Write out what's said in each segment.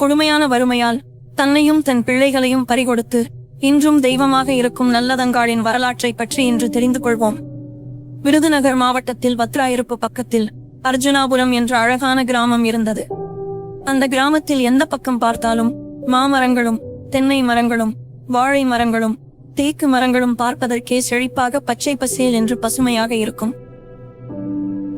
கொடுமையான வறுமையால் தன்னையும் தன் பிள்ளைகளையும் பறிகொடுத்து இன்றும் தெய்வமாக இருக்கும் நல்லதங்காளின் வரலாற்றை பற்றி இன்று தெரிந்து கொள்வோம். விருதுநகர் மாவட்டத்தில் வத்ராயிருப்பு பக்கத்தில் அர்ஜுனாபுரம் என்ற அழகான கிராமம் இருந்தது. அந்த கிராமத்தில் எந்த பக்கம் பார்த்தாலும் மாமரங்களும் தென்னை மரங்களும் வாழை மரங்களும் தேக்கு மரங்களும் பார்ப்பதற்கே செழிப்பாக பச்சை பசேல் என்று பசுமையாக இருக்கும்.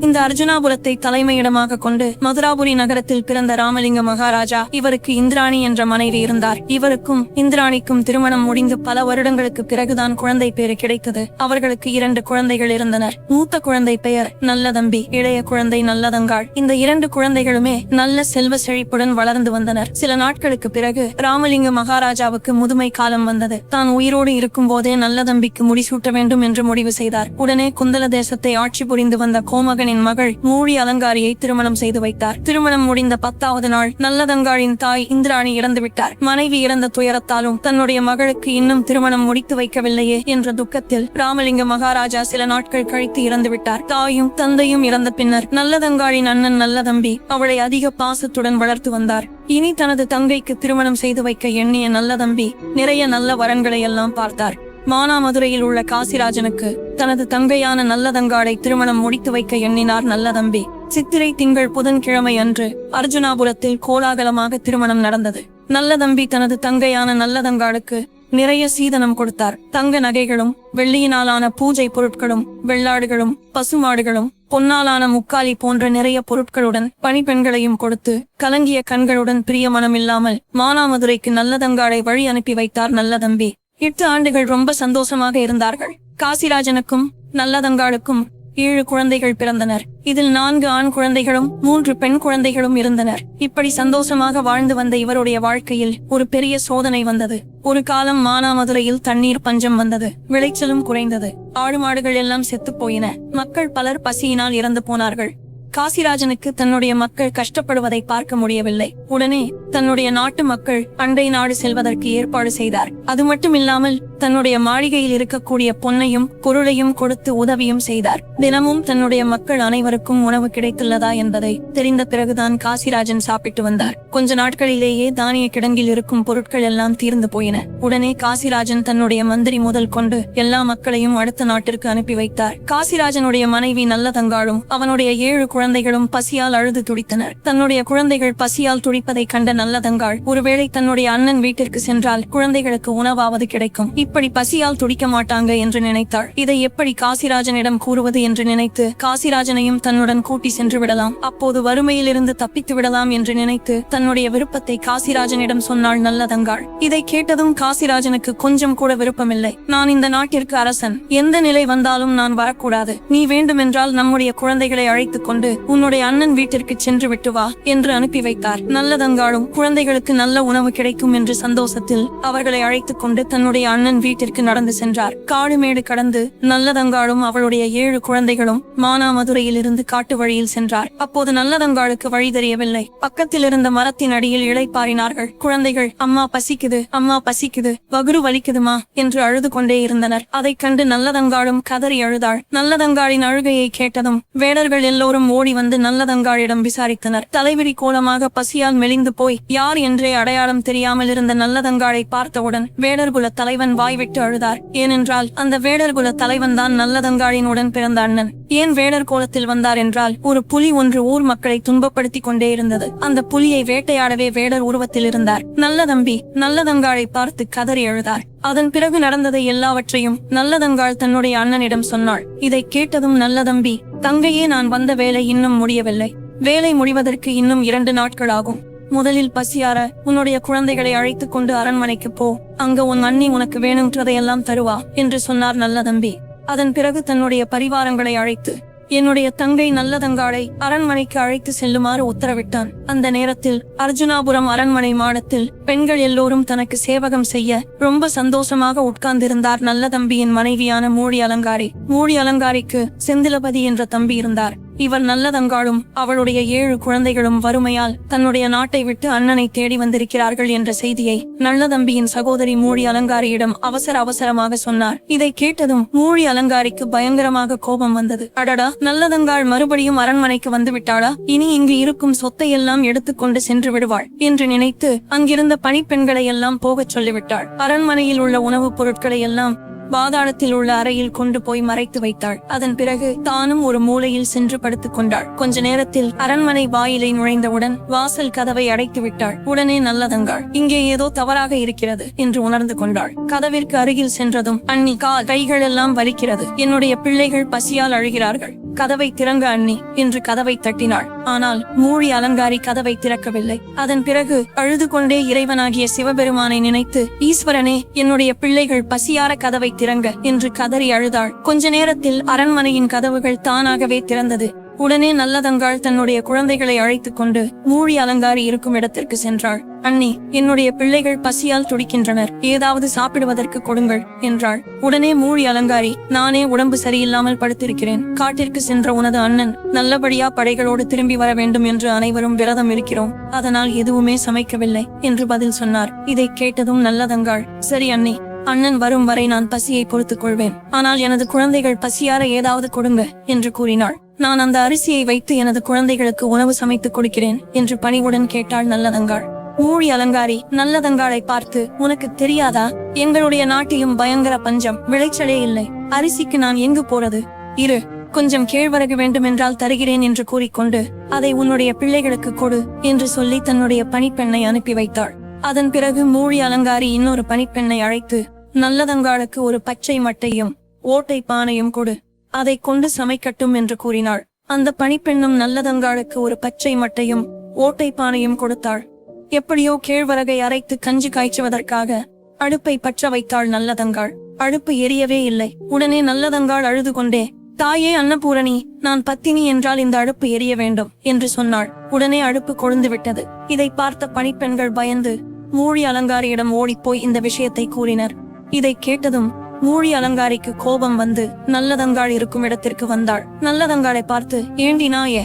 இந்த அர்ஜுனாபுரத்தை தலைமையிடமாக கொண்டு மதுராபுரி நகரத்தில் பிறந்த ராமலிங்க மகாராஜா இவருக்கு இந்திராணி என்ற மனைவி இருந்தார். இவருக்கும் இந்திராணிக்கும் திருமணம் முடிந்து பல வருடங்களுக்கு பிறகுதான் குழந்தை பேரு கிடைத்தது. அவர்களுக்கு இரண்டு குழந்தைகள் இருந்தனர். மூத்த குழந்தை பெயர் நல்லதம்பி இளைய குழந்தை நல்லதங்காள். இந்த இரண்டு குழந்தைகளுமே நல்ல செல்வ செழிப்புடன் வளர்ந்து வந்தனர். சில நாட்களுக்கு பிறகு ராமலிங்க மகாராஜாவுக்கு முதுமை காலம் வந்தது. தான் உயிரோடு இருக்கும் போதே நல்லதம்பிக்கு முடிசூட்ட வேண்டும் என்று முடிவு செய்தார். உடனே குந்தல தேசத்தை ஆட்சி புரிந்து வந்த கோமகன் கோமகனின் மகள் மூழி அலங்காரியை திருமணம் செய்து வைத்தார். திருமணம் முடிந்த பத்தாவது நாள் நல்லதங்காளின் தாய் இந்திராணி இறந்துவிட்டார் மனைவி இறந்த துயரத்தாலும் தன்னுடைய மகளுக்கு இன்னும் திருமணம் முடித்து வைக்கவில்லையே என்ற துக்கத்தில் ராமலிங்க மகாராஜா சில நாட்கள் கழித்து இறந்துவிட்டார் தாயும் தந்தையும் இறந்த பின்னர் நல்லதங்காளின் அண்ணன் நல்லதம்பி அவளை அதிக பாசத்துடன் வளர்த்து வந்தார். இனி தனது தங்கைக்கு திருமணம் செய்து வைக்க எண்ணிய நல்லதம்பி நிறைய நல்ல வரன்களை எல்லாம் பார்த்தார். மானாமதுரையில் உள்ள காசிராஜனுக்கு தனது தங்கையான நல்லதங்காடை திருமணம் முடித்து வைக்க எண்ணினார் நல்லதம்பி. சித்திரை திங்கள் புதன்கிழமை அன்று அர்ஜுனாபுரத்தில் கோலாகலமாக திருமணம் நடந்தது. நல்லதம்பி தனது தங்கையான நல்லதங்காடுக்கு நிறைய சீதனம் கொடுத்தார். தங்க நகைகளும் வெள்ளியினாலான பூஜை பொருட்களும் வெள்ளாடுகளும் பசுமாடுகளும் பொன்னாலான முக்காலி போன்ற நிறைய பொருட்களுடன் பணிப்பெண்களையும் கொடுத்து கலங்கிய கண்களுடன் பிரிய மனமில்லாமல் மானாமதுரைக்கு நல்லதங்காடை வழி அனுப்பி வைத்தார் நல்லதம்பி. எட்டு ஆண்டுகள் ரொம்ப சந்தோஷமாக இருந்தார்கள். காசிராஜனுக்கும் நல்லதங்காளுக்கும் ஏழு குழந்தைகள் பிறந்தனர். இதில் நான்கு ஆண் குழந்தைகளும் மூன்று பெண் குழந்தைகளும் இருந்தனர். இப்படி சந்தோஷமாக வாழ்ந்து வந்த இவருடைய வாழ்க்கையில் ஒரு பெரிய சோதனை வந்தது. ஒரு காலம் மானாமதுரையில் தண்ணீர் பஞ்சம் வந்தது. விளைச்சலும் குறைந்தது. ஆடு மாடுகள் எல்லாம் செத்து போயின. மக்கள் பலர் பசியினால் இறந்து போனார்கள். காசிராஜனுக்கு தன்னுடைய மக்கள் கஷ்டப்படுவதை பார்க்க முடியவில்லை. உடனே தன்னுடைய நாட்டு மக்கள் அண்டை நாடு செல்வதற்கு ஏற்பாடு செய்தார். அது மட்டுமில்லாமல் தன்னுடைய மாளிகையில் இருக்கக்கூடிய பொன்னையும் பொருளையும் கொடுத்து உதவியும் செய்தார். தினமும் தன்னுடைய மக்கள் அனைவருக்கும் உணவு கிடைத்துள்ளதா என்பதை தெரிந்த பிறகுதான் காசிராஜன் சாப்பிட்டு வந்தார். கொஞ்ச நாட்களிலேயே தானிய கிடங்கில் இருக்கும் பொருட்கள் எல்லாம் தீர்ந்து போயின. உடனே காசிராஜன் தன்னுடைய மந்திரி முதல் கொண்டு எல்லா மக்களையும் அடுத்த நாட்டிற்கு அனுப்பி வைத்தார். காசிராஜனுடைய மனைவி நல்லதங்காளும் அவனுடைய ஏழு குழந்தைகளும் பசியால் அழுது துடித்தனர். தன்னுடைய குழந்தைகள் பசியால் துடிப்பதை கண்ட நல்லதங்காள். ஒருவேளை தன்னுடைய அண்ணன் வீட்டிற்கு சென்றால் குழந்தைகளுக்கு உணவாவது கிடைக்கும். இப்படி பசியால் துடிக்க மாட்டாங்க என்று நினைத்தாள். இதை எப்படி காசிராஜனிடம் கூறுவது என்று நினைத்து காசிராஜனையும் தன்னுடன் கூட்டி சென்று விடலாம். அப்போது வறுமையிலிருந்து தப்பித்து விடலாம் என்று நினைத்து தன்னுடைய விருப்பத்தை காசிராஜனிடம் சொன்னாள் நல்லதங்காள். இதை கேட்டதும் காசிராஜனுக்கு கொஞ்சம் கூட விருப்பமில்லை. நான் இந்த நாட்டிற்கு அரசன். எந்த நிலை வந்தாலும் நான் வரக்கூடாது. நீ வேண்டுமென்றால் நம்முடைய குழந்தைகளை அழைத்துக் கொண்டு உன்னுடைய அண்ணன் வீட்டிற்கு சென்று விட்டு வா என்று அனுப்பி வைத்தார். நல்லதங்காளும் குழந்தைகளுக்கு நல்ல உணவு கிடைக்கும் என்று சந்தோஷத்தில் அவர்களை அழைத்துக் கொண்டு தன்னுடைய அண்ணன் வீட்டிற்கு நடந்து சென்றார். காடுமேடு கடந்து நல்லதங்காளும் அவளுடைய ஏழு குழந்தைகளும் மானாமதுரையில் இருந்து காட்டு வழியில் சென்றார். அப்போது நல்லதங்காளுக்கு வழி தெரியவில்லை. பக்கத்தில் இருந்த மரத்தின் அடியில் இளைப்பாறினார்கள் குழந்தைகள் அம்மா பசிக்குது. அம்மா பசிக்குது. வகுரு வலிக்குதுமா? என்று அழுது கொண்டே இருந்தனர். அதைக் கண்டு நல்லதங்காளும் கதறி அழுதாள். நல்லதங்காளின் அழுகையை கேட்டதும் வேடர்கள் எல்லோரும் ஓடி வந்து நல்லதங்காளிடம் விசாரித்தனர். தலைவிரி கோலமாக பசியால் மெலிந்து போய் யார் என்றே அடையாளம் தெரியாமல் இருந்த நல்லதங்காளை பார்த்தவுடன் வேடர்குல தலைவன் வாய்விட்டு அழுதார். ஏனென்றால் அந்த வேடர்குல தலைவன் தான் நல்லதங்காளின் உடன் பிறந்த அண்ணன். ஏன் வேடர் கோலத்தில் வந்தார் என்றால் ஒரு புலி ஒன்று ஊர் மக்களை துன்பப்படுத்திக் கொண்டே இருந்தது. அந்த புலியை வேட்டையாடவே வேடர் உருவத்தில் இருந்தார். நல்லதம்பி நல்லதங்காளை பார்த்து கதறி அழுதார். அதன் பிறகு நடந்ததை எல்லாவற்றையும் நல்லதங்காள் தன்னுடைய அண்ணனிடம் சொன்னாள். இதை கேட்டதும் நல்லதம்பி தங்கையே நான் வந்த வேலை இன்னும் முடியவில்லை. வேலை முடிவதற்கு இன்னும் இரண்டு நாட்கள் ஆகும். முதலில் பசியார உன்னுடைய குழந்தைகளை அழைத்துக் கொண்டு அரண்மனைக்கு போ. அங்க உன் அண்ணி உனக்கு வேணுன்றதையெல்லாம் தருவா என்று சொன்னார் நல்லதம்பி. அதன் பிறகு தன்னுடைய பரிவாரங்களை அழைத்து என்னுடைய தங்கை நல்லதங்காளை அரண்மனைக்கு அழைத்து செல்லுமாறு உத்தரவிட்டான். அந்த நேரத்தில் அர்ஜுனாபுரம் அரண்மனை மாடத்தில் பெண்கள் எல்லோரும் தனக்கு சேவகம் செய்ய ரொம்ப சந்தோஷமாக உட்கார்ந்திருந்தார் நல்ல தம்பியின் மனைவியான மூழி அலங்காரி மூழி அலங்காரிக்கு செந்திலபதி என்ற தம்பி இருந்தார். இவர் நல்லதங்காளும் அவளுடைய ஏழு குழந்தைகளும் வறுமையால் தன்னுடைய நாட்டை விட்டு அண்ணனை தேடி வந்திருக்கிறார்கள் என்ற செய்தியை நல்லதம்பியின் சகோதரி மூழி அலங்காரியிடம் அவசர அவசரமாக சொன்னார். இதை கேட்டதும் மூழி அலங்காரிக்கு பயங்கரமாக கோபம் வந்தது. அடடா நல்லதங்காள் மறுபடியும் அரண்மனைக்கு வந்து விட்டாளா இனி இங்கு இருக்கும் சொத்தை எல்லாம் எடுத்துக்கொண்டு சென்று விடுவாள் என்று நினைத்து அங்கிருந்த பணிப்பெண்களை எல்லாம் போகச் சொல்லிவிட்டாள். அரண்மனையில் உள்ள உணவுப் பொருட்களை எல்லாம் பாதாளத்தில் உள்ள அறையில் கொண்டு போய் மறைத்து வைத்தாள். அதன் பிறகு தானும் ஒரு மூலையில் சென்று படுத்துக் கொண்டாள். கொஞ்ச நேரத்தில் அரண்மனை வாயிலை நுழைந்தவுடன் வாசல் கதவை அடைத்து விட்டாள். உடனே நல்லதங்காள் இங்கே ஏதோ தவறாக இருக்கிறது என்று உணர்ந்து கொண்டாள். கதவிற்கு அருகில் சென்றதும் அன்னி கால் கைகள் எல்லாம் வலிக்கிறது. என்னுடைய பிள்ளைகள் பசியால் அழுகிறார்கள். கதவை திறங்க அண்ணி என்று கதவை தட்டினாள். ஆனால் மூழி அலங்காரி கதவை திறக்கவில்லை. அதன் பிறகு அழுது கொண்டே இறைவனாகிய சிவபெருமானை நினைத்து ஈஸ்வரனே என்னுடைய பிள்ளைகள் பசியார கதவை திறங்க என்று கதறி அழுதாள். கொஞ்ச நேரத்தில் அரண்மனையின் கதவுகள் தானாகவே திறந்தது. உடனே நல்லதங்காள் தன்னுடைய குழந்தைகளை அழைத்துக் கொண்டு மூழி அலங்காரி இருக்கும் இடத்திற்கு சென்றாள். அண்ணி என்னுடைய பிள்ளைகள் பசியால் துடிக்கின்றனர். ஏதாவது சாப்பிடுவதற்கு கொடுங்கள் என்றாள். உடனே மூழி அலங்காரி நானே உடம்பு சரியில்லாமல் படுத்திருக்கிறேன். காட்டிற்கு சென்ற உனது அண்ணன் நல்லபடியா படைகளோடு திரும்பி வர வேண்டும் என்று அனைவரும் விரதம் இருக்கிறோம். அதனால் எதுவுமே சமைக்கவில்லை என்று பதில் சொன்னார். இதை கேட்டதும் நல்லதங்காள் சரி அண்ணி அண்ணன் வரும் வரை நான் பசியை பொறுத்துக் கொள்வேன். ஆனால் எனது குழந்தைகள் பசியார ஏதாவது கொடுங்க என்று கூறினாள். நான் அந்த அரிசியை வைத்து எனது குழந்தைகளுக்கு உணவு சமைத்துக் கொடுக்கிறேன் என்று பணிவுடன் கேட்டாள் நல்லதங்காள். மூழி அலங்காரி நல்லதங்காளை பார்த்து உனக்கு தெரியாதா? எங்களுடைய நாட்டையும் பயங்கர பஞ்சம் விளைச்சலே இல்லை. அரிசிக்கு நான் எங்கு போறது? இரு கொஞ்சம் கேழ்வரகு வேண்டுமென்றால் தருகிறேன் என்று கூறிக்கொண்டு அதை உன்னுடைய பிள்ளைகளுக்கு கொடு என்று சொல்லி தன்னுடைய பணிப்பெண்ணை அனுப்பி வைத்தாள். அதன் பிறகு மூழி அலங்காரி இன்னொரு பணிப்பெண்ணை அழைத்து நல்லதங்காளுக்கு ஒரு பச்சை மட்டையும் ஓட்டை பானையும் கொடு. அதை கொண்டு சமைக்கட்டும் என்று கூறினாள். அந்த பணிப்பெண்ணும் நல்லதங்காளுக்கு ஒரு பச்சை மட்டையும் ஓட்டை பானையும் கொடுத்தாள். எப்படியோ கேழ்வரகை அரைத்து கஞ்சி காய்ச்சுவதற்காக அடுப்பை பற்ற வைத்தாள் நல்லதங்காள். அடுப்பு எரியவே இல்லை. உடனே நல்லதங்காள் அழுது கொண்டே தாயே அன்னபூரணி நான் பத்தினி என்றால் இந்த அடுப்பு எரிய வேண்டும் என்று சொன்னாள். உடனே அடுப்பு கொழுந்து விட்டது. இதை பார்த்த பணிப்பெண்கள் பயந்து மூழி அலங்காரியிடம் ஓடிப்போய் இந்த விஷயத்தை கூறினர். இதை கேட்டதும் மூழி அலங்காரிக்கு கோபம் வந்து நல்லதங்காள் இருக்கும் இடத்திற்கு வந்தாள். நல்லதங்காளை பார்த்து ஏண்டி நாயே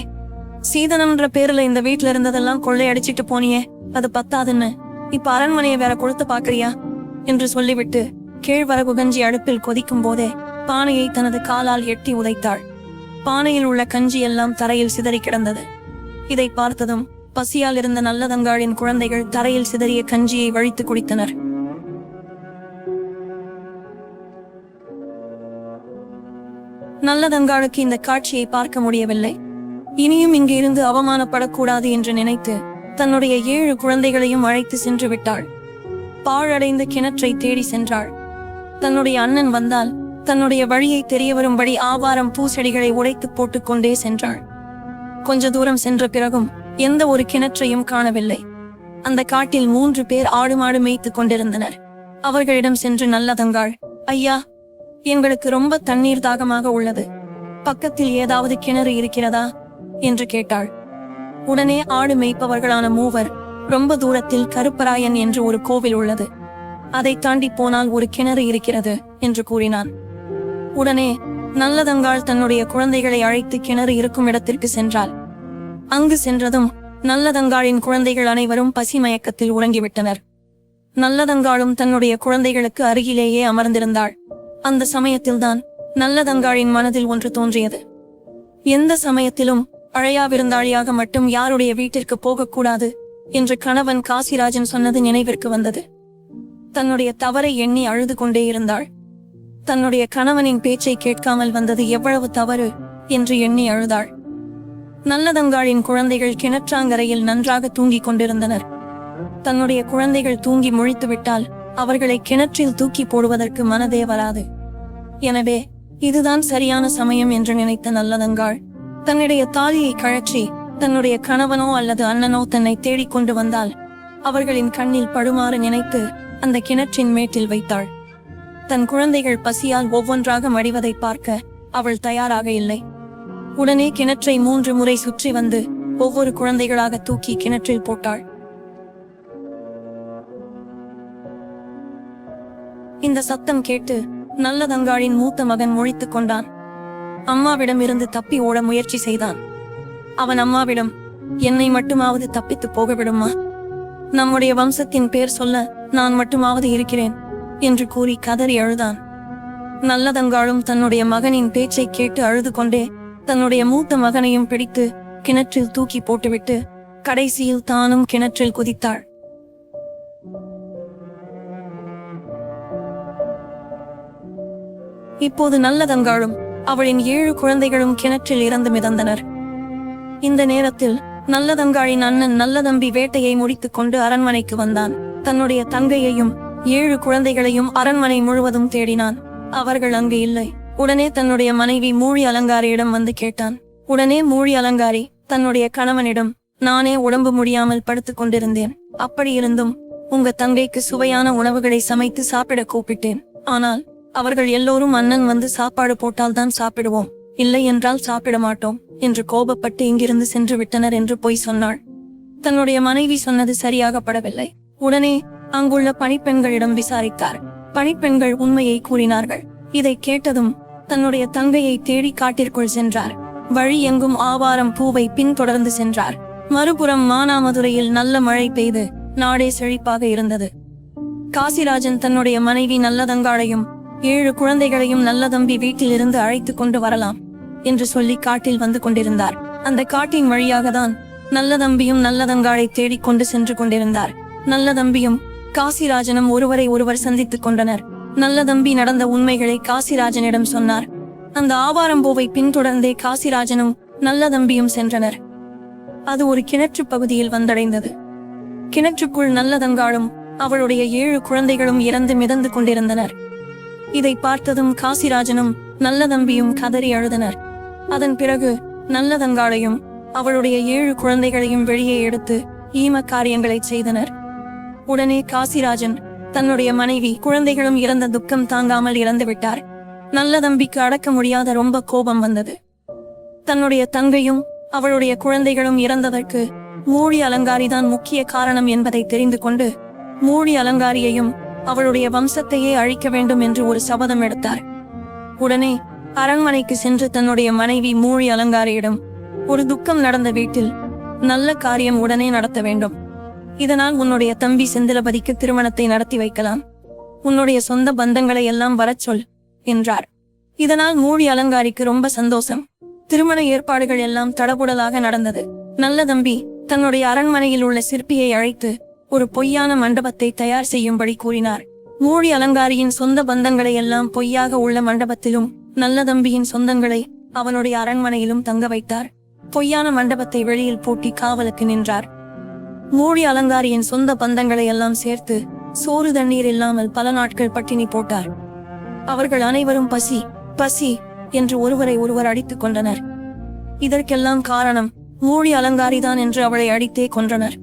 சீதனம்ன்ற பேர்ல இந்த வீட்ல இருந்ததெல்லாம் கொள்ளையடிச்சிட்டு போனியே அது பத்தாதுன்னு. இப்ப அரண்மனையை வேற கொளுத்து பாக்குறியா என்று சொல்லிவிட்டு கீழ்வரகு கஞ்சி அடுப்பில் கொதிக்கும் போதே பானையை தனது காலால் எட்டி உதைத்தாள். பானையில் உள்ள கஞ்சி எல்லாம் தரையில் சிதறி கிடந்தது. இதை பார்த்ததும் பசியால் இருந்த நல்லதங்காளின் குழந்தைகள் தரையில் சிதறிய கஞ்சியை வழித்து குடித்தனர். நல்லதங்காளுக்கு இந்த காட்சியை பார்க்க முடியவில்லை. இனியும் இங்கிருந்து அவமானப்படக்கூடாது என்று நினைத்து தன்னுடைய ஏழு குழந்தைகளையும் அழைத்து சென்று விட்டாள். பாழடைந்த கிணற்றை தேடி சென்றாள். தன்னுடைய அண்ணன் வந்தால் தன்னுடைய வழியை தெரிய வரும்படி ஆவாரம் பூச்செடிகளை உடைத்து போட்டுக்கொண்டே சென்றாள். கொஞ்ச தூரம் சென்ற பிறகும் எந்த ஒரு கிணற்றையும் காணவில்லை. அந்த காட்டில் மூன்று பேர் ஆடு மாடு மேய்த்துக் கொண்டிருந்தனர். அவர்களிடம் சென்று நல்லதங்காள் ஐயா எங்களுக்கு ரொம்ப தண்ணீர் தாகமாக உள்ளது. பக்கத்தில் ஏதாவது கிணறு இருக்கிறதா? என்று கேட்டாள். உடனே ஆடு மேய்ப்பவர்களான மூவர் ரொம்ப தூரத்தில் கருப்பராயன் என்று ஒரு கோவில் உள்ளது. அதை தாண்டி போனால் ஒரு கிணறு இருக்கிறது என்று கூறினான். உடனே நல்லதங்காள் தன்னுடைய குழந்தைகளை அழைத்து கிணறு இருக்கும் இடத்திற்கு சென்றாள். அங்கு சென்றதும் நல்லதங்காளின் குழந்தைகள் அனைவரும் பசி மயக்கத்தில் உறங்கிவிட்டனர். நல்லதங்காளும் தன்னுடைய குழந்தைகளுக்கு அருகிலேயே அமர்ந்திருந்தாள். அந்த சமயத்தில்தான் நல்லதங்காளின் மனதில் ஒன்று தோன்றியது. எந்த சமயத்திலும் அழையா விருந்தாளியாக மட்டும் யாருடைய வீட்டிற்கு போகக்கூடாது என்று கணவன் காசிராஜன் சொன்னது நினைவிற்கு வந்தது. தன்னுடைய தவறை எண்ணி அழுது கொண்டே இருந்தாள். தன்னுடைய கணவனின் பேச்சை கேட்காமல் வந்தது எவ்வளவு தவறு என்று எண்ணி அழுதாள். நல்லதங்காளின் குழந்தைகள் கிணற்றாங்கரையில் நன்றாக தூங்கிக் கொண்டிருந்தனர். தன்னுடைய குழந்தைகள் தூங்கி முழித்து விட்டால் அவர்களை கிணற்றில் தூக்கி போடுவதற்கு மனதே வராது. எனவே இதுதான் சரியான சமயம் என்று நினைத்த நல்லதங்காள். தன்னுடைய தாலியை கழற்றி தன்னுடைய கணவனோ அல்லது அண்ணனோ தன்னை தேடிக் கொண்டு வந்தால் அவர்களின் கண்ணில் படுமாறு நினைத்து அந்த கிணற்றின் மேட்டில் வைத்தாள். தன் குழந்தைகள் பசியால் ஒவ்வொன்றாக மடிவதை பார்க்க அவள் தயாராக இல்லை. உடனே கிணற்றை மூன்று முறை சுற்றி வந்து ஒவ்வொரு குழந்தைகளாக தூக்கி கிணற்றில் போட்டாள். இந்த சத்தம் கேட்டு நல்லதங்காளின் மூத்த மகன் முழித்துக் கொண்டான். அம்மாவிடமிருந்து தப்பி ஓட முயற்சி செய்தான். அவன் அம்மாவிடம் என்னை மட்டுமாவது தப்பித்து போக விடுமா நம்முடைய வம்சத்தின் பேர் சொல்ல நான் மட்டுமாவது இருக்கிறேன் என்று கூறி கதறி அழுதான். நல்லதங்காளும் தன்னுடைய மகனின் பேச்சை கேட்டு அழுது கொண்டே தன்னுடைய மூத்த மகனையும் பிடித்து கிணற்றில் தூக்கி போட்டுவிட்டு கடைசியில் தானும் கிணற்றில் குதித்தாள். இப்போது நல்லதங்காளும் அவளின் ஏழு குழந்தைகளும் கிணற்றில் இறந்து மிதந்தனர். இந்த நேரத்தில் நல்லதங்காளின் அண்ணன் நல்லதம்பி வேட்டையை முடித்துக் கொண்டு அரண்மனைக்கு வந்தான். தன்னுடைய தங்கையையும் ஏழு குழந்தைகளையும் அரண்மனை முழுவதும் தேடினான். அவர்கள் அங்கு இல்லை. உடனே தன்னுடைய மனைவி மூழி அலங்காரியிடம் வந்து கேட்டான். உடனே மூழி அலங்காரி தன்னுடைய கணவனிடம் நானே உடம்பு முடியாமல் படுத்துக் கொண்டிருந்தேன். அப்படியிருந்தும் உங்க தங்கைக்கு சுவையான உணவுகளை சமைத்து சாப்பிட கூப்பிட்டேன். ஆனால் அவர்கள் எல்லோரும் அண்ணன் வந்து சாப்பாடு போட்டால்தான் சாப்பிடுவோம். இல்லை என்றால் சாப்பிட மாட்டோம் என்று கோபப்பட்டு இங்கிருந்து சென்று விட்டனர் என்று பொய் சொன்னாள். தன்னுடைய மனைவி சொன்னது சரியாகப்படவில்லை. உடனே அங்குள்ள பணிப்பெண்களிடம் விசாரித்தார். பணிப்பெண்கள் உண்மையை கூறினார்கள். இதை கேட்டதும் தன்னுடைய தங்கையை தேடி காட்டிற்குள் சென்றார். வழி எங்கும் ஆவாரம் பூவை பின்தொடர்ந்து சென்றார். மறுபுறம் மானாமதுரையில் நல்ல மழை பெய்து நாடே செழிப்பாக இருந்தது. காசிராஜன் தன்னுடைய மனைவி நல்லதங்காளையும் ஏழு குழந்தைகளையும் நல்லதம்பி வீட்டிலிருந்து அழைத்துக் கொண்டு வரலாம் என்று சொல்லி காட்டில் வந்து கொண்டிருந்தார். அந்த காட்டின் வழியாக தான் நல்லதம்பியும் நல்லதங்காளை தேடிக் கொண்டு சென்று கொண்டிருந்தார். நல்ல தம்பியும் காசிராஜனும் ஒருவரை ஒருவர் சந்தித்துக் கொண்டனர். நல்லதம்பி நடந்த உண்மைகளை காசிராஜனிடம் சொன்னார். அந்த ஆவாரம்பூவை பின்தொடர்ந்தே காசிராஜனும் நல்ல தம்பியும் சென்றனர். அது ஒரு கிணற்று பகுதியில் வந்தடைந்தது. கிணற்றுக்குள் நல்லதங்காளும் அவளுடைய ஏழு குழந்தைகளும் இறந்து மிதந்து கொண்டிருந்தனர். இதை பார்த்ததும் காசிராஜனும் நல்லதம்பியும் கதறி அழுதனர். அதன் பிறகு நல்லதங்காளையும் அவளுடைய ஏழு குழந்தைகளையும் வெளியே எடுத்து ஈம காரியங்களை செய்தனர். உடனே காசிராஜன் தன்னுடைய மனைவி குழந்தைகளும் இறந்த துக்கம் தாங்காமல் இறந்துவிட்டார் நல்லதம்பிக்கு அடக்க முடியாத ரொம்ப கோபம் வந்தது. தன்னுடைய தங்கையும் அவளுடைய குழந்தைகளும் இறந்ததற்கு மூழி அலங்காரிதான் முக்கிய காரணம் என்பதை தெரிந்து கொண்டு மூழி அலங்காரியையும் அவளுடைய வம்சத்தையே அழிக்க வேண்டும் என்று ஒரு சபதம் எடுத்தார். உடனே அரண்மனைக்கு சென்று தன்னுடைய மனைவி மூழி அலங்காரியிடம் ஒரு துக்கம் நடந்த வீட்டில் நல்ல காரியம் உடனே நடத்த வேண்டும். இதனால் உன்னுடைய தம்பி செந்திலபதிக்கு திருமணத்தை நடத்தி வைக்கலாம். உன்னுடைய சொந்த பந்தங்களை எல்லாம் வரச் சொல் என்றார். இதனால் மூழி அலங்காரிக்கு ரொம்ப சந்தோஷம். திருமண ஏற்பாடுகள் எல்லாம் தடபுடலாக நடந்தது. நல்ல தம்பி தன்னுடைய அரண்மனையில் உள்ள சிற்பியை அழைத்து ஒரு பொய்யான மண்டபத்தை தயார் செய்யும்படி கூறினார். மூழி அலங்காரியின் சொந்த பந்தங்களை எல்லாம் பொய்யாக உள்ள மண்டபத்திலும் நல்ல தம்பியின் சொந்தங்களை அவனுடைய அரண்மனையிலும் தங்க வைத்தார். பொய்யான மண்டபத்தை வெளியில் பூட்டி காவலுக்கு நின்றார். மூழி அலங்காரியின் சொந்த பந்தங்களை எல்லாம் சேர்த்து சோறு தண்ணீர் இல்லாமல் பல நாட்கள் பட்டினி போட்டார். அவர்கள் அனைவரும் பசி பசி என்று ஒருவரை ஒருவர் அடித்துக் கொண்டனர் இதற்கெல்லாம் காரணம் மூழி அலங்காரிதான் என்று அவளை அடித்தே கொன்றனர்.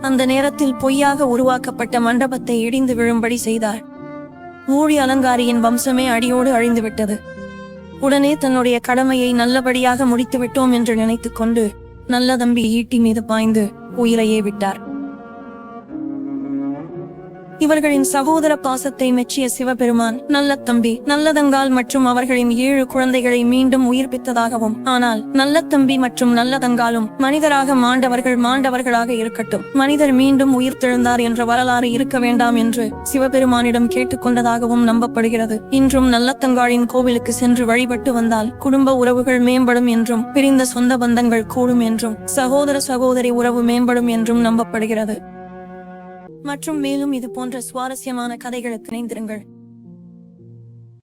அந்த நேரத்தில் பொய்யாக உருவாக்கப்பட்ட மண்டபத்தை இடிந்து விழும்படி செய்தார் ஊழி அலங்காரியின் வம்சமே அடியோடு அழிந்துவிட்டது உடனே தன்னுடைய கடமையை நல்லபடியாக முடித்து விட்டோம் என்று நினைத்துக் கொண்டு நல்ல தம்பி ஈட்டி மீது பாய்ந்து உயிரையே விட்டார். இவர்களின் சகோதர பாசத்தை மெச்சிய சிவபெருமான் நல்ல தம்பி நல்லதங்கால் மற்றும் அவர்களின் ஏழு குழந்தைகளை மீண்டும் உயிர்ப்பித்ததாகவும் ஆனால் நல்ல தம்பி மற்றும் நல்லதங்காலும் மனிதராக மாண்டவர்கள் மாண்டவர்களாக இருக்கட்டும். மனிதர் மீண்டும் உயிர் தெழுந்தார் என்ற வரலாறு இருக்க வேண்டாம் என்று சிவபெருமானிடம் கேட்டுக்கொண்டதாகவும் நம்பப்படுகிறது. இன்றும் நல்லத்தங்காளின் கோவிலுக்கு சென்று வழிபட்டு வந்தால் குடும்ப உறவுகள் மேம்படும் என்றும் பிரிந்த சொந்த பந்தங்கள் கூடும் என்றும் சகோதர சகோதரி உறவு மேம்படும் என்றும் நம்பப்படுகிறது. மற்றும் மேலும் இது போன்ற சுவாரஸ்யமான கதைகளுக்கு இணைந்திருங்கள்.